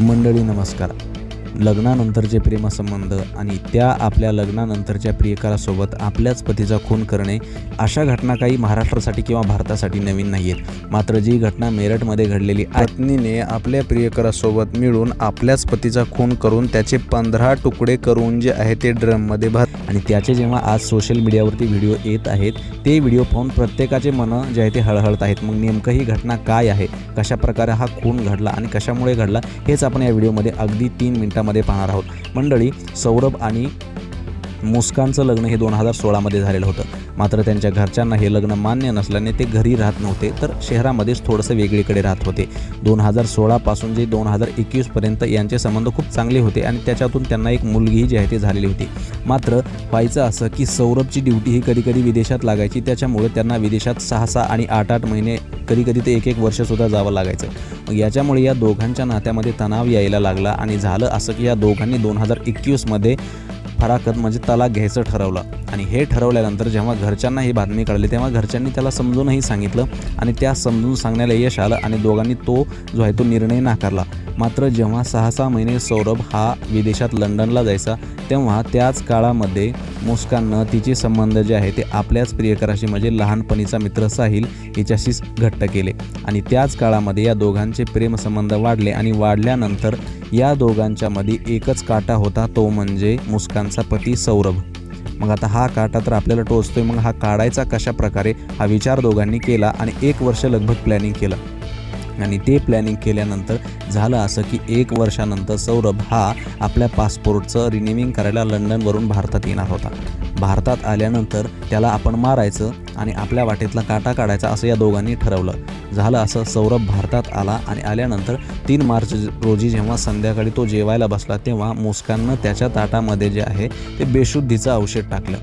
मंडळी नमस्कार. लग्नानंतरचे प्रेमसंबंध आणि त्या आपल्या लग्नानंतरच्या प्रियकरासोबत आपल्याच पतीचा खून करणे अशा घटना काही महाराष्ट्रासाठी किंवा भारतासाठी नवीन नाही आहेत मात्र जी घटना मेरठमध्ये घडलेली पत्नीने आपल्या प्रियकरासोबत मिळून आपल्याच पतीचा खून करून त्याचे पंधरा तुकडे करून जे आहे ते ड्रममध्ये भर आणि त्याचे जेव्हा आज सोशल मीडियावरती व्हिडिओ येत आहेत ते व्हिडिओ पाहून प्रत्येकाचे मनं जे आहे ते हळहळत आहेत. मग नेमकं ही घटना काय आहे? कशा प्रकारे हा खून घडला आणि कशामुळे घडला? हेच आपण या व्हिडिओमध्ये अगदी तीन मिनिटामध्ये पाहणार आहोत. मंडळी सौरभ आणि मुस्कानचं लग्न हे दोन हजार सोळामध्ये झालेलं होतं. मात्र त्यांच्या घरच्यांना हे लग्न मान्य नसल्याने ते घरी राहत नव्हते तर शहरामध्येच थोडंसं वेगळीकडे राहत होते. दोन हजार सोळापासून जे दोन हजार एकवीसपर्यंत यांचे संबंध खूप चांगले होते आणि त्याच्यातून त्यांना एक मुलगी जी आहे ती झालेली होती. मात्र व्हायचं असं की सौरभची ड्युटी ही कधी कधी विदेशात लागायची त्याच्यामुळे त्यांना विदेशात सहा सहा आणि आठ आठ महिने कधी कधी ते एक एक वर्षसुद्धा जावं लागायचं. मग याच्यामुळे या दोघांच्या नात्यामध्ये तणाव यायला लागला आणि झालं असं की या दोघांनी दोन हजार एकवीसमध्ये फराकत म्हणजे तलाक घ्यायचं ठरवलं. आणि हे ठरवल्यानंतर जेव्हा घरच्यांना ही बातमी कळली तेव्हा घरच्यांनी त्याला समजूनही सांगितलं आणि त्या समजून सांगण्याला यश आलं आणि दोघांनी तो जो आहे तो निर्णय नाकारला. मात्र जेव्हा सहा सहा महिने सौरभ हा विदेशात लंडनला जायचा तेव्हा त्याच काळामध्ये मुस्काननं तिचे संबंध जे आहे ते आपल्याच प्रियकराशी म्हणजे लहानपणीचा मित्र साहिल हिच्याशीच घट्ट केले. आणि त्याच काळामध्ये या दोघांचे प्रेमसंबंध वाढले आणि वाढल्यानंतर या दोघांच्यामध्ये एकच काटा होता तो म्हणजे मुस्कानचा पती सौरभ. मग आता हा काटा तर आपल्याला टोचतोय मग हा काढायचा कशा प्रकारे हा विचार दोघांनी केला आणि एक वर्ष लगभग प्लॅनिंग केलं. आणि ते प्लॅनिंग केल्यानंतर झालं असं की एक वर्षानंतर सौरभ हा आपल्या पासपोर्टचं रिन्युविंग करायला लंडनवरून भारतात येणार होता. भारतात आल्यानंतर त्याला आपण मारायचं आणि आपल्या वाटेतला काटा काढायचा असं या दोघांनी ठरवलं. झालं असं सौरभ भारतात आला आणि आल्यानंतर तीन मार्च रोजी जेव्हा संध्याकाळी तो जेवायला बसला तेव्हा मुस्काननं त्याच्या ताटामध्ये जे आहे ते बेशुद्धीचं औषध टाकलं.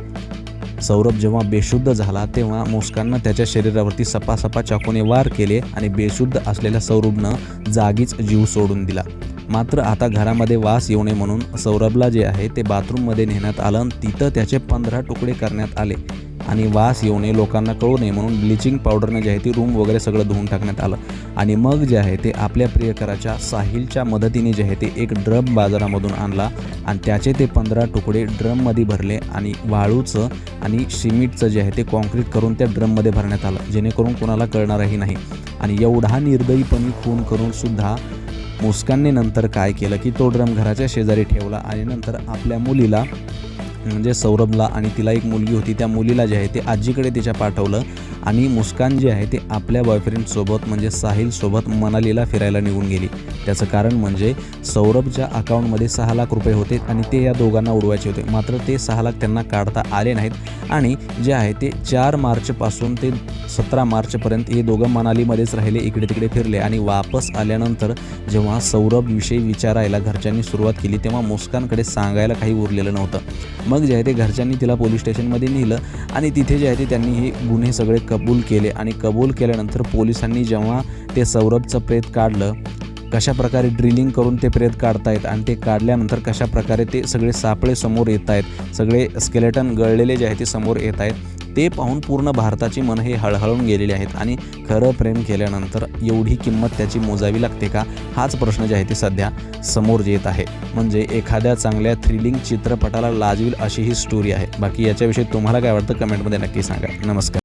सौरभ जेव्हा बेशुद्ध झाला तेव्हा मुस्काननं त्याच्या शरीरावरती सपासपा चाकूने वार केले आणि बेशुद्ध असलेल्या सौरभनं जागीच जीव सोडून दिला. मात्र आता घरामध्ये वास येऊ नये म्हणून सौरभला जे आहे ते बाथरूममध्ये नेण्यात आलं आणि तिथं त्याचे पंधरा तुकडे करण्यात आले. आणि वास येऊ नये लोकांना कळू नये म्हणून ब्लिचिंग पावडरनं जे आहे ती रूम वगैरे सगळं धुवून टाकण्यात आलं. आणि मग जे आहे ते आपल्या प्रियकराच्या साहिलच्या मदतीने जे आहे ते एक ड्रम बाजारामधून आणला आणि त्याचे ते पंधरा तुकडे ड्रममध्ये भरले आणि वाळूचं आणि सिमेंटचं जे आहे ते कॉन्क्रीट करून त्या ड्रममध्ये भरण्यात आलं जेणेकरून कोणाला कळणारही नाही. आणि एवढा निर्दयीपणे खून करून सुद्धा मुस्कानने नंतर काय केलं की तो ड्रम घराच्या शेजारी ठेवला आणि नंतर आपल्या मुलीला म्हणजे सौरभला आणि तिला एक मुलगी होती. त्या मुलीला जे आहे ते आजीकडे तिच्या पाठवलं आणि मुस्कान जे आहे ते आपल्या बॉयफ्रेंडसोबत म्हणजे साहिलसोबत मनालीला फिरायला निघून गेली. त्याचं कारण म्हणजे सौरभच्या अकाउंटमध्ये सहा लाख रुपये होते आणि ते या दोघांना उडवायचे होते. मात्र ते सहा लाख त्यांना काढता आले नाहीत आणि जे आहे ते चार मार्चपासून ते सतरा मार्चपर्यंत हे दोघं मनालीमध्येच राहिले इकडे तिकडे फिरले आणि वापस आल्यानंतर जेव्हा सौरभविषयी विचारायला घरच्यांनी सुरुवात केली तेव्हा मुस्कानकडे सांगायला काही उरलेलं नव्हतं. मग जे आहे ते घरच्यांनी तिला पोलीस स्टेशनमध्ये नेलं आणि तिथे जे आहे ते त्यांनी हे गुन्हे सगळे कबूल केले आणि कबूल केल्यानंतर पोलिसांनी जेव्हा ते सौरभचं प्रेत काढलं कशा प्रकारे ड्रिलिंग करून ते प्रेत काढतायत आणि ते काढल्यानंतर कशा प्रकारे ते सगळे सापळे समोर येत आहेत सगळे स्केलेटन गळलेले जे आहे ते समोर येत आहेत ते पाहून पूर्ण भारताची मन हे हळहळून गेलेले आहेत. आणि खरं प्रेम केल्यानंतर एवढी किंमत त्याची मोजावी लागते का? हाच प्रश्न जे आहे ते सध्या समोर येत आहे. म्हणजे एखाद्या चांगल्या थ्रिलिंग चित्रपटाला लाजवील अशी ही स्टोरी आहे. बाकी याच्याविषयी तुम्हाला काय वाटतं? कमेंटमध्ये नक्की सांगा. नमस्कार.